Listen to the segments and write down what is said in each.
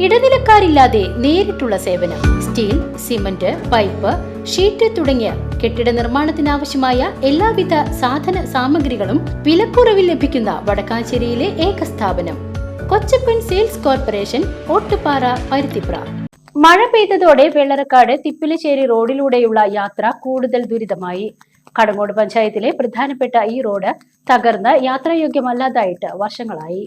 ഇടനിലക്കാരില്ലാതെ നേരിട്ടുള്ള സേവനം steel cement pipe sheet തുടങ്ങിയ കെട്ടിട നിർമ്മാണത്തിനാവശ്യമായ എല്ലാവിധ സാധന സാമഗ്രികളും വിലക്കുറവിൽ ലഭിക്കുന്ന വടക്കാഞ്ചേരിയിലെ ഏക സ്ഥാപനം കൊച്ചപ്പൻ സെയിൽസ് കോർപ്പറേഷൻ ഓട്ടുപാറ പരുത്തിപ്ര. മഴ പെയ്തതോടെ വെള്ളറക്കാട് തിപ്പിലശ്ശേരി റോഡിലൂടെയുള്ള യാത്ര കൂടുതൽ ദുരിതമായി. കടങ്ങോട് പഞ്ചായത്തിലെ പ്രധാനപ്പെട്ട ഈ റോഡ് തകർന്ന് യാത്രായോഗ്യമല്ലാതായിട്ട് വർഷങ്ങളായി.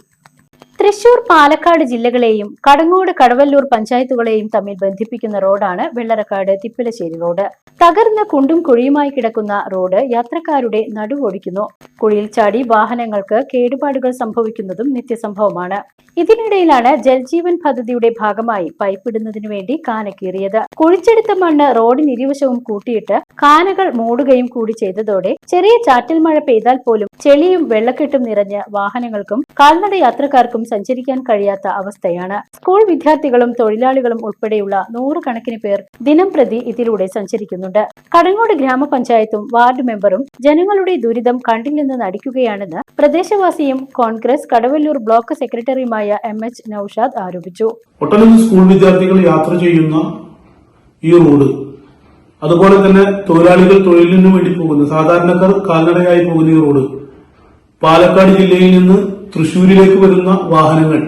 തൃശൂർ പാലക്കാട് ജില്ലകളെയും കടങ്ങോട് കടവല്ലൂർ പഞ്ചായത്തുകളെയും തമ്മിൽ ബന്ധിപ്പിക്കുന്ന റോഡാണ് വെള്ളറക്കാട് തിപ്പിലശ്ശേരി റോഡ്. തകർന്ന കുണ്ടും കുഴിയുമായി കിടക്കുന്ന റോഡ് യാത്രക്കാരുടെ നടുവൊടിക്കുന്നു കുഴിയിൽ ചാടി വാഹനങ്ങൾക്ക് കേടുപാടുകൾ സംഭവിക്കുന്നതും നിത്യസംഭവമാണ്. ഇതിനിടയിലാണ് ജൽജീവൻ പദ്ധതിയുടെ ഭാഗമായി പൈപ്പിടുന്നതിനു വേണ്ടി കാന കീറിയത്. കുഴിച്ചെടുത്ത മണ്ണ് റോഡിന് ഇരുവശവും കൂട്ടിയിട്ട് കാനകൾ മൂടുകയും കൂടി ചെയ്തതോടെ ചെറിയ ചാറ്റൽ മഴ പെയ്താൽ പോലും ചെളിയും വെള്ളക്കെട്ടും നിറഞ്ഞ് വാഹനങ്ങൾക്കും കാൽനട യാത്രക്കാർക്കും സഞ്ചരിക്കാൻ കഴിയാത്ത അവസ്ഥയാണ്. സ്കൂൾ വിദ്യാർത്ഥികളും തൊഴിലാളികളും ഉൾപ്പെടെയുള്ള നൂറുകണക്കിന് പേർ ദിനം പ്രതി ഇതിലൂടെ സഞ്ചരിക്കുന്നുണ്ട്. കടങ്ങോട് ഗ്രാമപഞ്ചായത്തും വാർഡ് മെമ്പറും ജനങ്ങളുടെ ദുരിതം കണ്ടില്ലെന്ന് നടിക്കുകയാണെന്ന് പ്രദേശവാസിയും കോൺഗ്രസ് കടവല്ലൂർ ബ്ലോക്ക് സെക്രട്ടറിയുമായ എം എച്ച് നൌഷാദ് ആരോപിച്ചു. സ്കൂൾ വിദ്യാർത്ഥികൾ യാത്ര ചെയ്യുന്ന ഈ റോഡ് അതുപോലെ തന്നെ തൊഴിലാളികൾ തൊഴിലിനു വേണ്ടി പോകുന്ന സാധാരണക്കാർ കാൽനടയായി പോകുന്ന ഈ റോഡ് പാലക്കാട് ജില്ലയിൽ നിന്ന് തൃശൂരിലേക്ക് വരുന്ന വാഹനങ്ങൾ.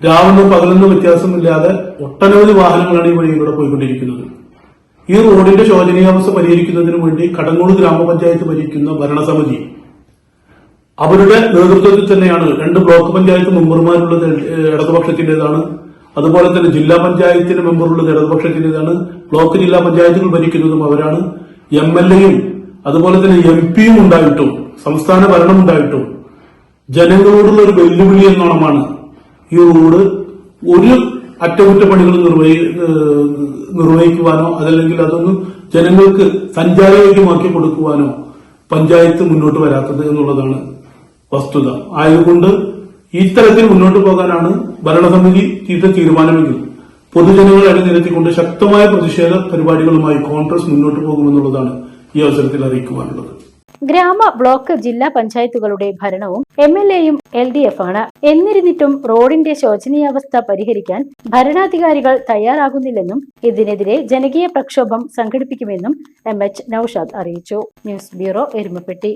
രാവിലെ പകലെന്ന് വ്യത്യാസമില്ലാതെ ഒട്ടനവധി വാഹനങ്ങളാണ് ഈ വഴിയിലൂടെ പോയിക്കൊണ്ടിരിക്കുന്നത്. ഈ റോഡിന്റെ ശോചനീയാവസ്ഥ പരിഹരിക്കുന്നതിനു വേണ്ടി കടങ്ങോട് ഗ്രാമപഞ്ചായത്ത് ഭരിക്കുന്ന ഭരണസമിതി. അവരുടെ നേതൃത്വത്തിൽ തന്നെയാണ് രണ്ട് ബ്ലോക്ക് പഞ്ചായത്ത് മെമ്പർമാരുള്ളത് ഇടതുപക്ഷത്തിന്റേതാണ് അതുപോലെ തന്നെ ജില്ലാ പഞ്ചായത്തിന്റെ മെമ്പറുള്ളത് ഇടതുപക്ഷത്തിന്റേതാണ് ബ്ലോക്ക് ജില്ലാ പഞ്ചായത്തുകൾ ഭരിക്കുന്നതും അവരാണ്. എം എൽ എയും അതുപോലെ തന്നെ എം പിയും ഉണ്ടായിട്ടും സംസ്ഥാന ഭരണം ഉണ്ടായിട്ടും ജനങ്ങളോടുള്ള ഒരു വെല്ലുവിളി എന്നോണമാണ്. ഈ റോഡ് ഒരു അറ്റകുറ്റപ്പണികൾ നിർവഹി നിർവഹിക്കുവാനോ അതല്ലെങ്കിൽ അതൊന്ന് ജനങ്ങൾക്ക് സഞ്ചാരയോഗ്യമാക്കി കൊടുക്കുവാനോ പഞ്ചായത്ത് മുന്നോട്ട് വരാത്തത് എന്നുള്ളതാണ് വസ്തുത. ആയതുകൊണ്ട് ഇത്തരത്തിൽ മുന്നോട്ട് പോകാനാണ് ഭരണസമിതി തീർത്ത തീരുമാനമെങ്കിൽ പൊതുജനങ്ങളെ അണിനിരത്തിക്കൊണ്ട് ശക്തമായ പ്രതിഷേധ പരിപാടികളുമായി കോൺഗ്രസ് മുന്നോട്ട് പോകുമെന്നുള്ളതാണ് ഈ അവസരത്തിൽ അറിയിക്കുവാനുള്ളത്. ഗ്രാമ ബ്ലോക്ക് ജില്ലാ പഞ്ചായത്തുകളുടെ ഭരണവും എം എൽ എയും എൽ ഡി എഫ് ആണ് എന്നിരുന്നിട്ടും റോഡിന്റെ ശോചനീയാവസ്ഥ പരിഹരിക്കാൻ ഭരണാധികാരികൾ തയ്യാറാകുന്നില്ലെന്നും ഇതിനെതിരെ ജനകീയ പ്രക്ഷോഭം സംഘടിപ്പിക്കുമെന്നും എം എച്ച് നൌഷാദ് അറിയിച്ചു. News bureau Erumapetty.